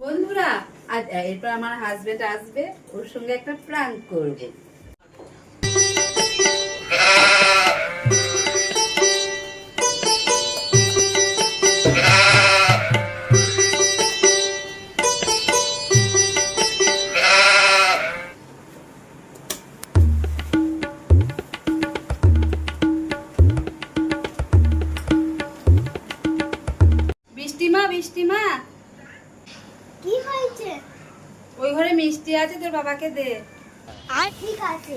বন্ধুরা আজ এরপর আমার হাজবেন্ড আসবে ওর সঙ্গে একটা প্রাঙ্ক করব। বৃষ্টিমা বৃষ্টিমা কি হয়েছে? ওই ঘরে মিষ্টি আছে তোর বাবাকে দে। আর ঠিক আছে।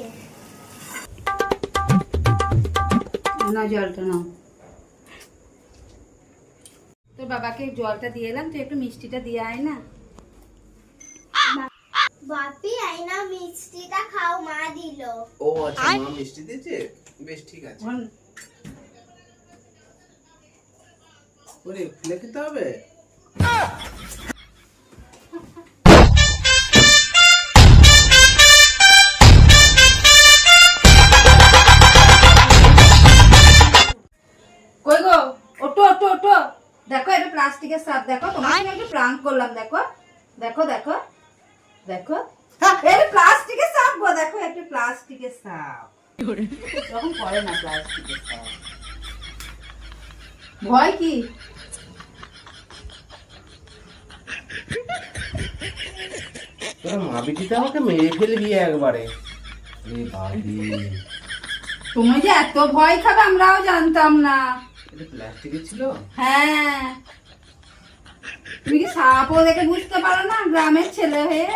না জলটা নাও। তোর বাবাকে জলটা দিয়ে এলাম তুই একটু মিষ্টিটা দিয়ে আয় না। বাপি আইনা মিষ্টিটা খাও মা দিল। ও আচ্ছা মা মিষ্টি দিয়েছে? বেশ ঠিক আছে। ওরে খুলে খেতে হবে? ওটো ওটো ওটো দেখো এটা প্লাস্টিকের সাপ দেখো তোমার সঙ্গে একটু প্রাঙ্ক করলাম দেখো। দেখো দেখো দেখো। এটা প্লাস্টিকের সাপ গো দেখো একটা প্লাস্টিকের সাপ। তখন করে না প্লাস্টিকের সাপ। ভয় কি? তোরা আমাকে মেরে ফেলবি একবারে। এ তুমি যে এত ভয় খাবে আমরাও জানতাম না। হ্যাঁ। তুমি কি সাপও দেখে বুঝতে পারো না? গ্রামের ছেলে হয়ে